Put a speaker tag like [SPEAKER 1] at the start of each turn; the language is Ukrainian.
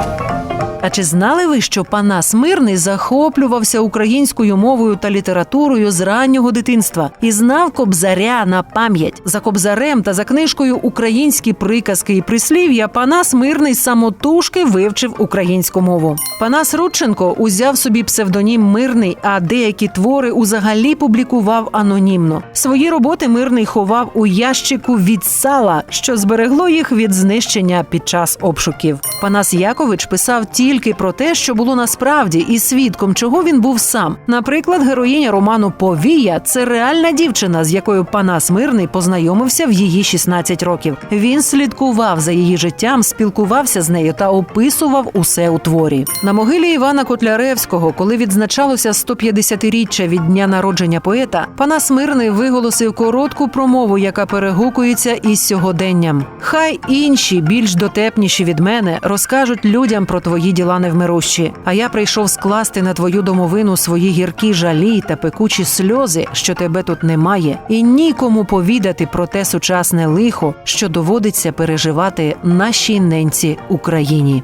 [SPEAKER 1] Thank you. А чи знали ви, що Панас Мирний захоплювався українською мовою та літературою з раннього дитинства і знав кобзаря на пам'ять за кобзарем та за книжкою Українські приказки і прислів'я Панас Мирний самотужки вивчив українську мову. Панас Рудченко узяв собі псевдонім Мирний, а деякі твори узагалі публікував анонімно. Свої роботи Мирний ховав у ящику від сала, що зберегло їх від знищення під час обшуків. Панас Якович писав тільки про те, що було насправді, і свідком чого він був сам. Наприклад, героїня роману Повія це реальна дівчина, з якою Панас Мирний познайомився в її 16 років. Він слідкував за її життям, спілкувався з нею та описував усе у творі. На могилі Івана Котляревського, коли відзначалося 150-річчя від дня народження поета, Панас Мирний виголосив коротку промову, яка перегукується із сьогоденням. Хай інші, більш дотепніші від мене, розкажуть людям про твої діла невмирущі. А я прийшов скласти на твою домовину свої гіркі жалі та пекучі сльози, що тебе тут немає, і нікому повідати про те сучасне лихо, що доводиться переживати нашій ненці Україні.